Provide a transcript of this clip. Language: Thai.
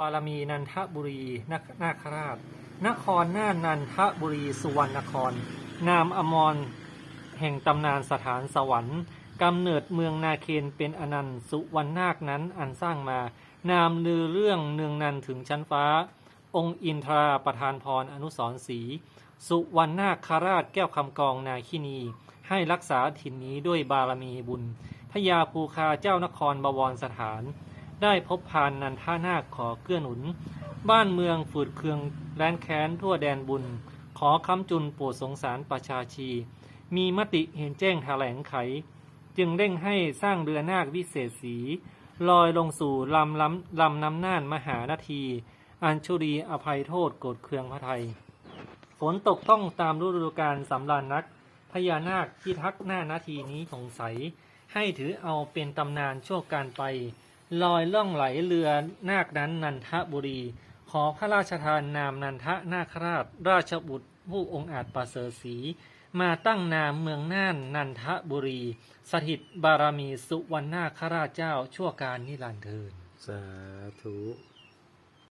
บารมีนันทบุรีนคนาคราช นครน่านนันทบุรีสุวรรณนคร นามอมร แห่งตำนานสถานสวรรค์กำเนิดเมืองนาเคนเป็นอนันต์สุวรรณนาคนั้นอันสร้างมา นามลือเรื่องเนืองนันถึงชั้นฟ้า องค์อินทราประธานพรอนุสรณ์ศรีสุวรรณนาคราชแก้วคำกองนาคินี ให้รักษาถิ่นนี้ด้วยบารมีบุญพญาภูคาเจ้านครบวรสถาน ได้พบพานนันท่านาคขอเกื้อหนุน บ้านเมืองฝืดเคืองแร้นแค้นทั่วแดนบุญ ขอคำจุนโปรดสงสารประชาชี มีมติเห็นแจ้งแถลงไข จึงเร่งให้สร้างเรือนาควิเศษสี ลอยลงสู่ลำลำลำน้ำน่านมหานาที อัญชุรีอภัยโทษโกรธเคืองพระไทย ฝนตกต้องตามฤดูกาลสำราญนักพญานาคที่ทักหน้านาทีนี้สงสัย ให้ถือเอาเป็นตำนานชั่วการไป ลอยล่องไหลเรือนาคนั้นนันทบุรี ขอพระราชทานนามนันทนาคราช ราชบุตรผู้องค์อาจประเสริฐศรีมาตั้งนามเมืองน่านนันทบุรี สถิตบารมีสุวรรณนาคราชเจ้าชั่วการนิรันดร์เทินสาธุ